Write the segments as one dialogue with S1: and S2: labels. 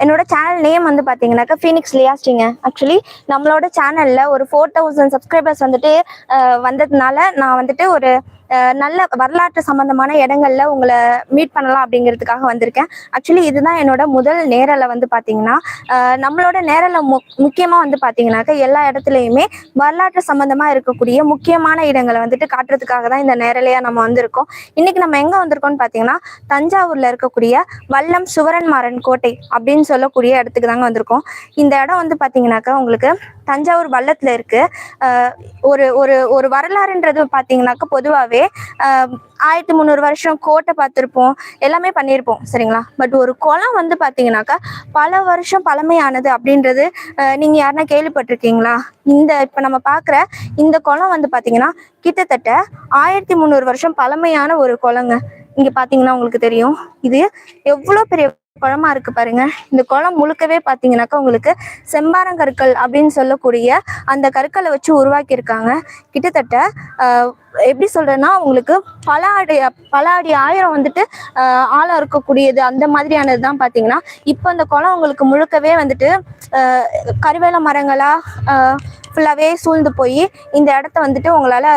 S1: என்னோட channel name வந்து பார்த்தீங்கன்னாக்கா ஃபீனிக்ஸ் லியாஸ்டிங்க ஆக்சுவலி நம்மளோட சேனலில் ஒரு ஃபோர் தௌசண்ட் சப்ஸ்கிரைபர்ஸ் வந்துட்டு வந்ததுனால நான் வந்துட்டு ஒரு நல்ல வரலாற்று சம்பந்தமான இடங்கள்ல உங்களை மீட் பண்ணலாம் அப்படிங்கிறதுக்காக வந்திருக்கேன். ஆக்சுவலி இதுதான் என்னோட முதல் நேரலை வந்து பார்த்தீங்கன்னா நம்மளோட நேரலை மு முக்கியமாக வந்து பார்த்தீங்கன்னாக்கா எல்லா இடத்துலையுமே வரலாற்று சம்பந்தமாக இருக்கக்கூடிய முக்கியமான இடங்களை வந்துட்டு காட்டுறதுக்காக தான் இந்த நேரலையாக நம்ம வந்திருக்கோம். இன்னைக்கு நம்ம எங்கே வந்திருக்கோம்னு பார்த்தீங்கன்னா தஞ்சாவூரில் இருக்கக்கூடிய வல்லம் சுவரன்மாறன் கோட்டை அப்படின்னு சொல்லக்கூடிய இடத்துக்கு தாங்க வந்திருக்கோம். இந்த இடம் வந்து பார்த்தீங்கன்னாக்கா உங்களுக்கு தஞ்சாவூர் வல்லத்தில் இருக்குது ஒரு ஒரு ஒரு வரலாறுன்றது பார்த்தீங்கன்னாக்கா பொதுவாகவே ஆயிரத்தி முந்நூறு வருஷம் கோட்டை பார்த்துருப்போம். எல்லாமே பண்ணியிருப்போம். சரிங்களா? பட் ஒரு குளம் வந்து பார்த்தீங்கன்னாக்கா பல வருஷம் பழமையானது அப்படின்றது நீங்கள் யாருன்னா கேள்விப்பட்டிருக்கீங்களா? இந்த இப்போ நம்ம பார்க்குற இந்த குளம் வந்து பார்த்தீங்கன்னா கிட்டத்தட்ட ஆயிரத்தி முந்நூறு வருஷம் பழமையான ஒரு குளங்க. இங்கே பார்த்தீங்கன்னா உங்களுக்கு தெரியும். இது எவ்வளோ பெரிய குளமா இருக்கு பாருங்க. இந்த குளம் முழுக்கவே பாத்தீங்கன்னாக்கா உங்களுக்கு செம்பாரங்கற்கள் அப்படின்னு சொல்லக்கூடிய அந்த கற்களை வச்சு உருவாக்கியிருக்காங்க. கிட்டத்தட்ட எப்படி சொல்றேன்னா உங்களுக்கு பல அடி பல அடி ஆயிரம் வந்துட்டு ஆழம் இருக்கக்கூடியது அந்த மாதிரியானது தான் பார்த்தீங்கன்னா இப்போ அந்த குளம் உங்களுக்கு முழுக்கவே வந்துட்டு கருவேல மரங்களா ஃபுல்லாகவே சூழ்ந்து போய் இந்த இடத்த வந்துட்டு உங்களால்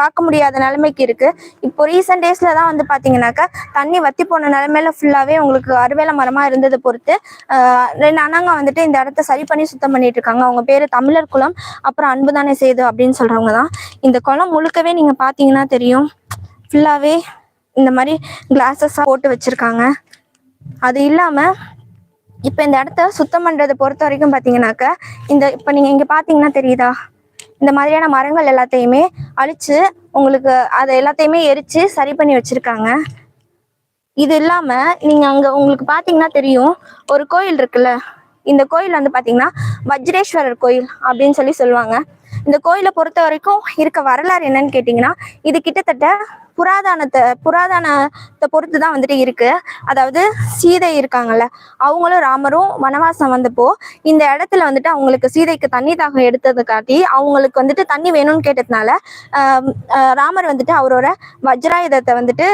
S1: பார்க்க முடியாத நிலைமைக்கு இருக்கு. இப்போ ரீசெண்ட் டேஸ்ல தான் வந்து பாத்தீங்கன்னாக்கா தண்ணி வத்தி போன நிலைமையில ஃபுல்லாவே உங்களுக்கு அறுவேல மரமா இருந்ததை பொறுத்து ரெண்டு அண்ணாங்க வந்துட்டு இந்த இடத்த சரி பண்ணி சுத்தம் பண்ணிட்டு இருக்காங்க. அவங்க பேரு தமிழர் குளம் அப்புறம் அன்புதானே செய்து அப்படின்னு சொல்றவங்க தான். இந்த குளம் முழுக்கவே நீங்க பாத்தீங்கன்னா தெரியும் ஃபுல்லாவே இந்த மாதிரி கிளாஸஸா போட்டு வச்சிருக்காங்க. அது இல்லாம இப்போ இந்த இடத்த சுத்தம் பண்றதை பொறுத்த வரைக்கும் பார்த்தீங்கன்னாக்கா இந்த இப்போ நீங்க இங்க பாத்தீங்கன்னா தெரியுதா? இந்த மாதிரியான மரங்கள் எல்லாத்தையுமே அழிச்சு உங்களுக்கு அதை எல்லாத்தையுமே எரிச்சு சரி பண்ணி வச்சிருக்காங்க. இது இல்லாம நீங்க அங்க உங்களுக்கு பாத்தீங்கன்னா தெரியும் ஒரு கோயில் இருக்குல்ல. இந்த கோயில் வந்து பாத்தீங்கன்னா வஜ்ரேஸ்வரர் கோயில் அப்படின்னு சொல்லி சொல்லுவாங்க. இந்த கோயிலை பொறுத்த வரைக்கும் இருக்க வரலாறு என்னன்னு கேட்டிங்கன்னா இது கிட்டத்தட்ட புராதனத்தை புராதானத்தை பொறுத்து தான் வந்துட்டு இருக்கு. அதாவது சீதை இருக்காங்கல்ல அவங்களும் ராமரும் வனவாசம் வந்தப்போ இந்த இடத்துல வந்துட்டு அவங்களுக்கு சீதைக்கு தண்ணி தாகம் எடுத்ததை காட்டி அவங்களுக்கு வந்துட்டு தண்ணி வேணும்னு கேட்டதுனால ராமர் வந்துட்டு அவரோட வஜ்ராயுதத்தை வந்துட்டு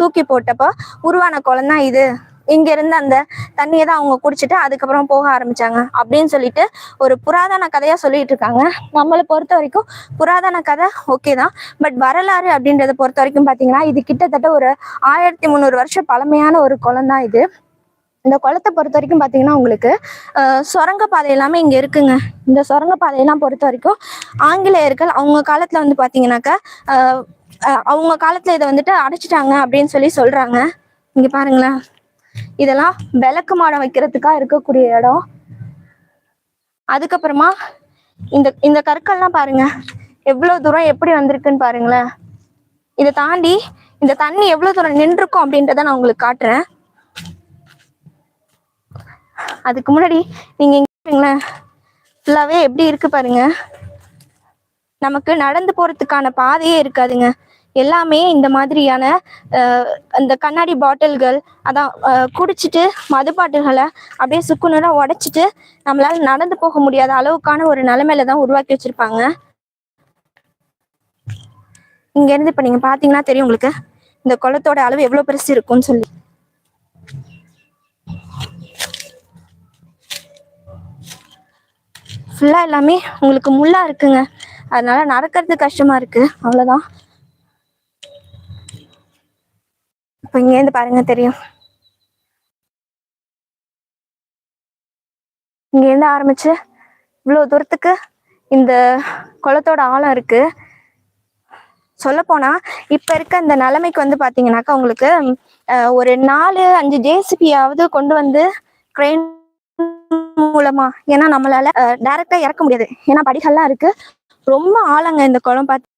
S1: தூக்கி போட்டப்போ உருவான குளம் தான் இது. இங்க இருந்து அந்த தண்ணியை தான் அவங்க குடிச்சிட்டு அதுக்கப்புறம் போக ஆரம்பிச்சாங்க. அப்படின்னு சொல்லிட்டு ஒரு புராதன கதையா சொல்லிட்டு இருக்காங்க. நம்மளை பொறுத்த வரைக்கும் புராதன கதை ஓகே தான். பட் வரலாறு அப்படின்றத பொறுத்த வரைக்கும் பாத்தீங்கன்னா இது கிட்டத்தட்ட ஒரு ஆயிரத்தி முந்நூறு வருஷம் பழமையான ஒரு குளம் தான் இது. இந்த குளத்தை பொறுத்த வரைக்கும் பார்த்தீங்கன்னா உங்களுக்கு அஹ், சுரங்கப்பாதை எல்லாமே இங்கே இருக்குங்க. இந்த சுரங்கப்பாதையெல்லாம் பொறுத்த வரைக்கும் ஆங்கிலேயர்கள் அவங்க காலத்தில் வந்து பார்த்தீங்கன்னாக்கா அவங்க காலத்தில் இதை வந்துட்டு அடைச்சிட்டாங்க அப்படின்னு சொல்லி சொல்கிறாங்க இங்கே பாருங்களேன். இதெல்லாம் விளக்கு மாடம் வைக்கிறதுக்காக இருக்கக்கூடிய இடம். அதுக்கப்புறமா இந்த இந்த கற்கள்லாம் பாருங்க. எவ்வளவு தூரம் எப்படி வந்திருக்குன்னு பாருங்களேன். இதை தாண்டி இந்த தண்ணி எவ்வளவு தூரம் நின்றுருக்கும் அப்படின்றத நான் உங்களுக்கு காட்டுறேன். அதுக்கு முன்னாடி நீங்க இங்க பாருங்களேன். ஃபுல்லாவே எப்படி இருக்கு பாருங்க. நமக்கு நடந்து போறதுக்கான பாதையே இருக்காதுங்க. எல்லாமே இந்த மாதிரியான அந்த கண்ணாடி பாட்டில்கள் அதான் குடிச்சிட்டு மது பாட்டில்களை அப்படியே சுக்குநூறாக உடைச்சிட்டு நம்மளால் நடந்து போக முடியாத அளவுக்கான ஒரு நிலைமையில தான் உருவாக்கி வச்சுருப்பாங்க. இங்கேருந்து இப்போ நீங்கள் பார்த்தீங்கன்னா தெரியும் உங்களுக்கு இந்த குளத்தோட அளவு எவ்வளோ பெருசு இருக்கும்னு சொல்லி. ஃபுல்லாக எல்லாமே உங்களுக்கு முள்ளாக இருக்குங்க. அதனால நடக்கிறது கஷ்டமாக இருக்குது அவ்வளோதான் இப்போ இங்க இருந்து பாருங்க தெரியும். இங்க இருந்து ஆரம்பிச்சு இவ்வளவு தூரத்துக்கு இந்த குளத்தோட ஆழம் இருக்கு. சொல்லப்போனா இப்ப இருக்க இந்த நிலைமைக்கு வந்து பாத்தீங்கன்னாக்கா உங்களுக்கு ஒரு நாலு அஞ்சு ஜேசிபியாவது கொண்டு வந்து க்ரெயின் மூலமா ஏன்னா நம்மளால டைரக்டா இறக்க முடியாது. ஏன்னா படிகள்லாம் இருக்கு. ரொம்ப ஆழங்க இந்த குளம் பார்த்து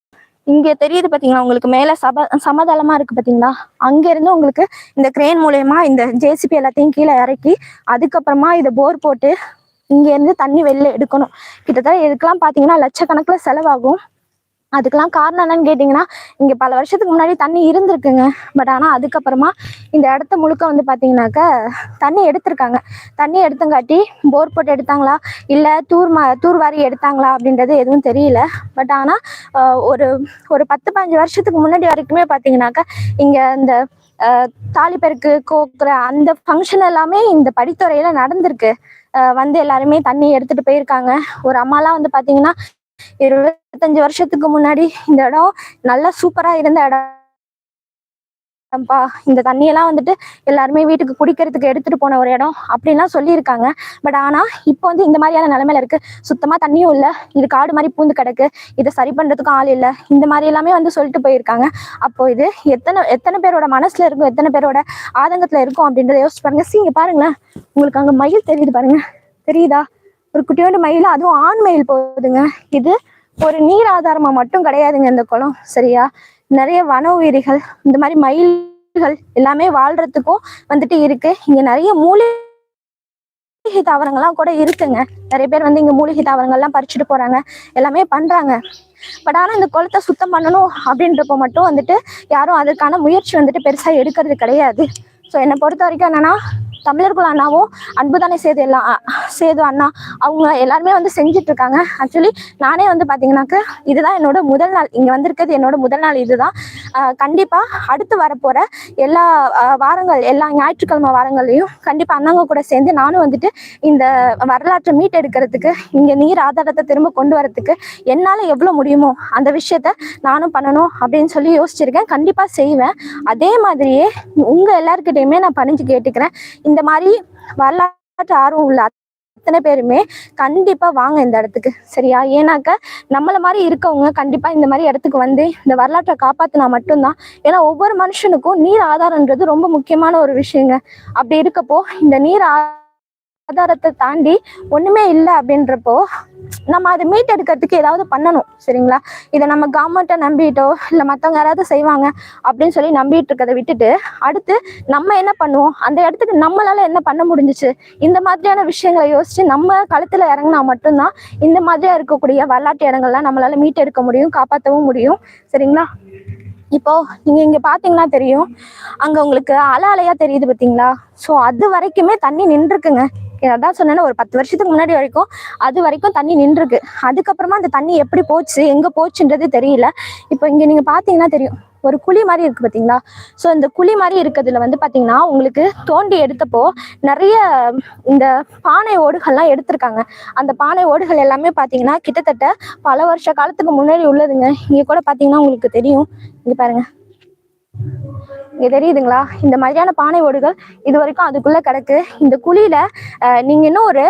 S1: இங்க தெரியுது பாத்தீங்களா? உங்களுக்கு மேல சப சமதளமா இருக்கு பாத்தீங்களா? அங்க இருந்து உங்களுக்கு இந்த கிரெயின் மூலயமா இந்த ஜேசிபி எல்லாத்தையும் கீழே இறக்கி அதுக்கப்புறமா இதை போர் போட்டு இங்க இருந்து தண்ணி வெளில எடுக்கணும். கிட்டத்தட்ட இதுக்கெல்லாம் பாத்தீங்கன்னா லட்சக்கணக்கில் செலவாகும். அதுக்கெல்லாம் காரணம் என்னன்னு கேட்டிங்கன்னா இங்கே பல வருஷத்துக்கு முன்னாடி தண்ணி இருந்திருக்குங்க. பட் ஆனால் அதுக்கப்புறமா இந்த இடத்த முழுக்க வந்து பார்த்தீங்கன்னாக்கா தண்ணி எடுத்திருக்காங்க. தண்ணி எடுத்தங்காட்டி போர் போட்டு எடுத்தாங்களா? இல்லை தூர் மா தூர்வாரி எடுத்தாங்களா அப்படின்றது எதுவும் தெரியல. பட் ஆனால் ஒரு ஒரு பத்து பதினஞ்சு வருஷத்துக்கு முன்னாடி வரைக்குமே பார்த்தீங்கன்னாக்கா இங்கே இந்த தாலிப்பெருக்கு கோக்குற அந்த ஃபங்க்ஷன் எல்லாமே இந்த படித்துறையில நடந்திருக்கு. வந்து எல்லாருமே தண்ணி எடுத்துட்டு போயிருக்காங்க. ஒரு அம்மாலாம் வந்து பாத்தீங்கன்னா இருபத்தஞ்சு வருஷத்துக்கு முன்னாடி இந்த இடம் நல்லா சூப்பரா இருந்த இடம்ப்பா. இந்த தண்ணியெல்லாம் வந்துட்டு எல்லாருமே வீட்டுக்கு குடிக்கிறதுக்கு எடுத்துட்டு போன ஒரு இடம் அப்படின்லாம் சொல்லியிருக்காங்க. பட் ஆனா இப்போ வந்து இந்த மாதிரியான நிலைமையில இருக்கு. சுத்தமா தண்ணியும் இல்ல. இது காடு மாதிரி பூந்து கிடக்கு. இதை சரி பண்றதுக்கும் ஆள் இல்ல. இந்த மாதிரி எல்லாமே வந்து சொல்லிட்டு போயிருக்காங்க. அப்போ இது எத்தனை எத்தனை பேரோட மனசுல இருக்கும் எத்தனை பேரோட ஆதங்கத்துல இருக்கும் அப்படின்றத யோசிச்சு பாருங்க. சீங்க பாருங்களேன். உங்களுக்கு அங்க மயில் தெரியுது பாருங்க. தெரியுதா? ஒரு குட்டியோண்டு மயில் அதுவும் ஆண் மயில் போகுதுங்க இது ஒரு நீர் ஆதாரமா மட்டும் கிடையாதுங்க இந்த குளம் சரியா? நிறைய வன உயிரிகள் இந்த மாதிரி மயில்கள் எல்லாமே வாழ்றதுக்கும் வந்துட்டு இருக்கு. இங்க நிறைய மூலிகை தாவரங்கள்லாம் கூட இருக்குங்க. நிறைய பேர் வந்து இங்க மூலிகை தாவரங்கள்லாம் பறிச்சுட்டு போறாங்க. எல்லாமே பண்றாங்க. பட் ஆனா இந்த குளத்தை சுத்தம் பண்ணணும் அப்படின்றப்ப மட்டும் வந்துட்டு யாரும் அதுக்கான முயற்சி வந்துட்டு பெருசா எடுக்கிறது கிடையாது. ஸோ என்னை பொறுத்த வரைக்கும் என்னன்னா தமிழர்கள் அண்ணாவும் அன்புதானே சேது எல்லாம் சேது அண்ணா. அவங்க எல்லாருமே வந்து செஞ்சுட்டு இருக்காங்க ஆக்சுவலி நானே வந்து பாத்தீங்கன்னாக்க இதுதான் என்னோட முதல் நாள். இங்க வந்திருக்கிறது என்னோட முதல் நாள் இதுதான். கண்டிப்பாக கண்டிப்பா அடுத்து வரப்போற எல்லா வாரங்கள் எல்லா ஞாயிற்றுக்கிழமை வாரங்கள்லையும் கண்டிப்பா அண்ணாங்க கூட சேர்ந்து நானும் வந்துட்டு இந்த வரலாற்றை மீட்டெடுக்கிறதுக்கு இங்க நீர் ஆதாரத்தை திரும்ப கொண்டு வரதுக்கு என்னால எவ்வளவு முடியுமோ அந்த விஷயத்த நானும் பண்ணணும் அப்படின்னு சொல்லி யோசிச்சிருக்கேன். கண்டிப்பா செய்வேன். அதே மாதிரியே உங்க எல்லாருக்கிட்டையுமே நான் பணிஞ்சு கேட்டுக்கிறேன். இந்த மாதிரி வரலாற்று ஆர்வம் உள்ள அத்தனை பேருமே கண்டிப்பா வாங்க இந்த இடத்துக்கு சரியா? ஏன்னாக்க நம்மள மாதிரி இருக்கவங்க கண்டிப்பா இந்த மாதிரி இடத்துக்கு வந்து இந்த வரலாற்றை காப்பாத்தினா மட்டும்தான். ஏன்னா ஒவ்வொரு மனுஷனுக்கும் நீர் ஆதாரன்றது ரொம்ப முக்கியமான ஒரு விஷயங்க. அப்படி இருக்கப்போ இந்த நீர் ஆ- ஆதாரத்தை தாண்டி ஒண்ணுமே இல்லை அப்படின்றப்போ நம்ம அதை மீட்டெடுக்கிறதுக்கு ஏதாவது பண்ணணும் சரிங்களா? இதை நம்ம கவர்மெண்ட்டை நம்பிட்டோ இல்லை மற்றவங்க யாராவது செய்வாங்க அப்படின்னு சொல்லி நம்பிட்டு இருக்கதை விட்டுட்டு அடுத்து நம்ம என்ன பண்ணுவோம்? அந்த இடத்துக்கு நம்மளால என்ன பண்ண முடிஞ்சுச்சு? இந்த மாதிரியான விஷயங்களை யோசிச்சு நம்ம களத்துல இறங்கினா மட்டும்தான் இந்த மாதிரியா இருக்கக்கூடிய வரலாற்று இடங்கள்லாம் நம்மளால மீட்டெடுக்க முடியும் காப்பாற்றவும் முடியும் சரிங்களா? இப்போ நீங்க இங்க பாத்தீங்கன்னா தெரியும் அங்க உங்களுக்கு அலை அலையா தெரியுது பாத்தீங்களா? ஸோ அது வரைக்குமே தண்ணி நின்றுருக்குங்க. அதான் சொன்னேன்னா ஒரு பத்து வருஷத்துக்கு முன்னாடி வரைக்கும் அது வரைக்கும் தண்ணி நின்றுருக்கு. அதுக்கப்புறமா அந்த தண்ணி எப்படி போச்சு எங்க போச்சுன்றது தெரியல. இப்போ இங்க நீங்க பாத்தீங்கன்னா தெரியும் ஒரு குழி மாதிரி இருக்கு பாத்தீங்களா? ஸோ இந்த குழி மாதிரி இருக்கிறதுல வந்து பாத்தீங்கன்னா உங்களுக்கு தோண்டி எடுத்தப்போ நிறைய இந்த பானை ஓடுகள்லாம் எடுத்திருக்காங்க. அந்த பானை ஓடுகள் எல்லாமே பாத்தீங்கன்னா கிட்டத்தட்ட பல வருஷ காலத்துக்கு முன்னாடி உள்ளதுங்க. இங்க கூட பாத்தீங்கன்னா உங்களுக்கு தெரியும். இங்க பாருங்க. இங்க தெரியுதுங்களா? இந்த மாதிரியான பானை ஓடுகள் இது வரைக்கும் அதுக்குள்ள கிடக்கு. இந்த குழியில அஹ், நீங்க இன்னும் ஒரு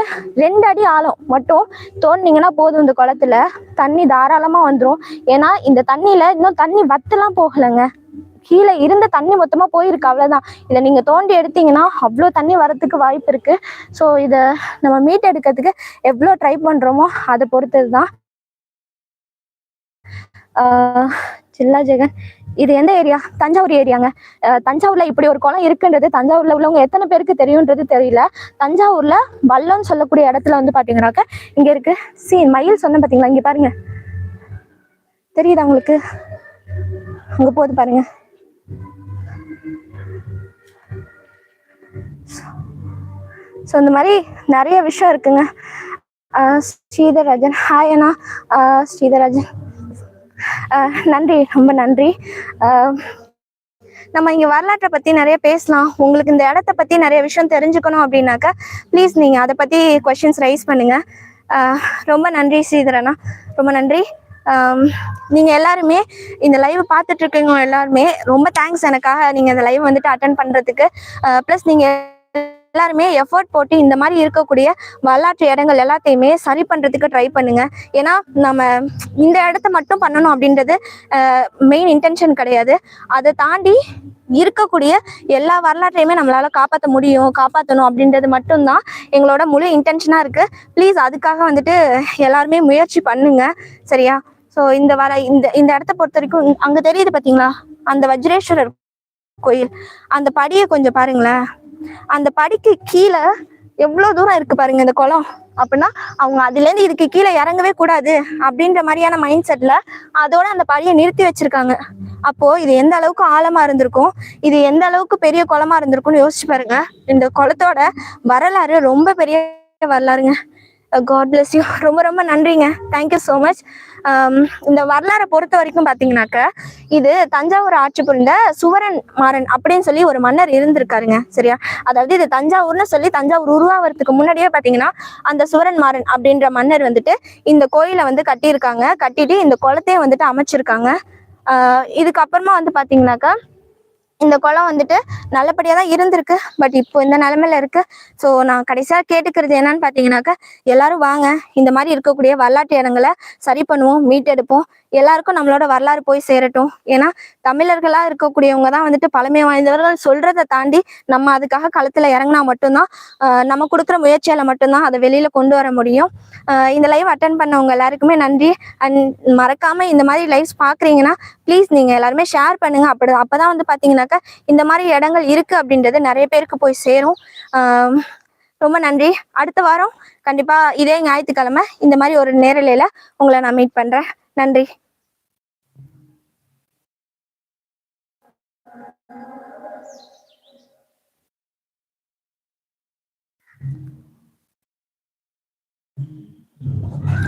S1: ரெண்டு அடி ஆழம் மட்டும் தோண்டினீங்கன்னா போதும் இந்த குளத்துல. தண்ணி தாராளமா வந்துரும். ஏன்னா இந்த தண்ணியில இன்னும் தண்ணி வத்தெல்லாம் போகலைங்க. கீழே இருந்த தண்ணி மொத்தமா போயிருக்கு அவ்வளவுதான். இதை நீங்க தோண்டி எடுத்தீங்கன்னா அவ்வளோ தண்ணி வரத்துக்கு வாய்ப்பு இருக்கு. ஸோ இதை நம்ம மீட் எடுக்கிறதுக்கு எவ்வளோ ட்ரை பண்றோமோ அதை பொறுத்தது தான் சில்லா ஜெகன். இது எந்த ஏரியா? தஞ்சாவூர் ஏரியாங்க. தஞ்சாவூர்ல இப்படி ஒரு குளம் இருக்குன்றது தஞ்சாவூர்ல உள்ளவங்க எத்தனை பேருக்கு தெரியுன்றது தெரியல. தஞ்சாவூர்ல வல்லம்னு சொல்லக்கூடிய இடத்துல வந்து பாத்தீங்கன்னாக்க இங்க இருக்கு. சி மயில் சொன்னேன் பாத்தீங்களா? இங்க பாருங்க. தெரியுதா உங்களுக்கு? அங்க போகுது பாருங்க. ஸோ இந்த மாதிரி நிறைய விஷயம் இருக்குங்க. அஹ் ஸ்ரீதர்ராஜன் ஹாய் அண்ணா. அஹ் ஸ்ரீதர்ராஜன் நன்றி ரொம்ப நன்றி. நம்ம இங்கே வரலாற்றை பற்றி நிறைய பேசலாம். உங்களுக்கு இந்த இடத்த பற்றி நிறைய விஷயம் தெரிஞ்சுக்கணும் அப்படின்னாக்கா ப்ளீஸ் நீங்கள் அதை பற்றி கொஷின்ஸ் ரைஸ் பண்ணுங்க. ரொம்ப நன்றி சீதரனா ரொம்ப நன்றி. நீங்கள் எல்லாருமே இந்த லைவ் பார்த்துட்டு இருக்கீங்க எல்லாருமே ரொம்ப தேங்க்ஸ் எனக்காக நீங்கள் இந்த லைவ் வந்துட்டு அட்டன் பண்ணுறதுக்கு ப்ளஸ் நீங்கள் எல்லாருமே எஃபோர்ட் போட்டு இந்த மாதிரி இருக்கக்கூடிய வரலாற்று இடங்கள் எல்லாத்தையுமே சரி பண்ணுறதுக்கு ட்ரை பண்ணுங்க. ஏன்னா நம்ம இந்த இடத்த மட்டும் பண்ணணும் அப்படின்றது மெயின் இன்டென்ஷன் கிடையாது. அதை தாண்டி இருக்கக்கூடிய எல்லா வரலாற்றையுமே நம்மளால காப்பாற்ற முடியும் காப்பாற்றணும் அப்படின்றது மட்டும்தான் எங்களோட முழு இன்டென்ஷனாக இருக்கு. ப்ளீஸ் அதுக்காக வந்துட்டு எல்லாருமே முயற்சி பண்ணுங்க. சரியா? ஸோ இந்த வர இந்த இந்த இடத்த பொறுத்த வரைக்கும் அங்கே தெரியுது பார்த்தீங்களா அந்த வஜ்ரேஸ்வரர் கோயில். அந்த படியை கொஞ்சம் பாருங்களேன். அந்த படிக்கு கீழே எவ்வளவு தூரம் இருக்கு பாருங்க இந்த குளம்? அப்படின்னா அவங்க அதுல இருந்து இதுக்கு கீழே இறங்கவே கூடாது அப்படின்ற மாதிரியான மைண்ட் செட்ல அதோட அந்த படியை நிறுத்தி வச்சிருக்காங்க. அப்போ இது எந்த அளவுக்கு ஆழமா இருந்திருக்கும்? இது எந்த அளவுக்கு பெரிய குளமா இருந்திருக்கும்னு யோசிச்சு பாருங்க. இந்த குளத்தோட வரலாறு ரொம்ப பெரிய வரலாறுங்க. காட் பிளஸ் யூ ரொம்ப ரொம்ப நன்றிங்க. தேங்க்யூ ஸோ மச் இந்த வரலாறை பொறுத்த வரைக்கும் பார்த்தீங்கன்னாக்க இது தஞ்சாவூர் ஆட்சி புரிந்த சுவரன் மாறன் அப்படின்னு சொல்லி ஒரு மன்னர் இருந்திருக்காருங்க சரியா? அதாவது இது தஞ்சாவூர்னு சொல்லி தஞ்சாவூர் உருவாகிறதுக்கு முன்னாடியே பார்த்தீங்கன்னா அந்த சுவரன் மாறன் அப்படின்ற மன்னர் வந்துட்டு இந்த கோயிலை வந்து கட்டியிருக்காங்க. கட்டிட்டு இந்த குளத்தையும் வந்துட்டு அமைச்சிருக்காங்க. இதுக்கப்புறமா வந்து பார்த்தீங்கன்னாக்கா இந்த குளம் வந்துட்டு நல்லபடியாக தான் இருந்திருக்கு. பட் இப்போ இந்த நிலமையில இருக்கு. ஸோ நான் கடைசியாக கேட்டுக்கிறது என்னன்னு பார்த்தீங்கன்னாக்கா எல்லாரும் வாங்க. இந்த மாதிரி இருக்கக்கூடிய வரலாற்று இடங்களை சரி பண்ணுவோம் மீட்டெடுப்போம். எல்லாருக்கும் நம்மளோட வரலாறு போய் சேரட்டும். ஏன்னா தமிழர்களாக இருக்கக்கூடியவங்க தான் வந்துட்டு பழமை வாய்ந்தவர்கள். சொல்றதை தாண்டி நம்ம அதுக்காக களத்தில் இறங்கினா மட்டும்தான் நம்ம கொடுக்குற முயற்சியால் மட்டும்தான் அதை வெளியில் கொண்டு வர முடியும். இந்த லைவ் அட்டன் பண்ணவங்க எல்லாருக்குமே நன்றி. அண்ட் மறக்காமல் இந்த மாதிரி லைவ்ஸ் பார்க்குறீங்கன்னா ப்ளீஸ் நீங்கள் எல்லாருமே ஷேர் பண்ணுங்கள் அப்படி அப்போ தான் வந்து பார்த்தீங்கன்னாக்கா இந்த மாதிரி இடங்கள் இருக்கு அப்படின்றது நிறைய பேருக்கு போய் சேரும். ரொம்ப நன்றி. அடுத்த வாரம் கண்டிப்பா இதே ஞாயிற்றுக்கிழமை இந்த மாதிரி ஒரு நேரலையில உங்களை நான் மீட் பண்றேன். நன்றி.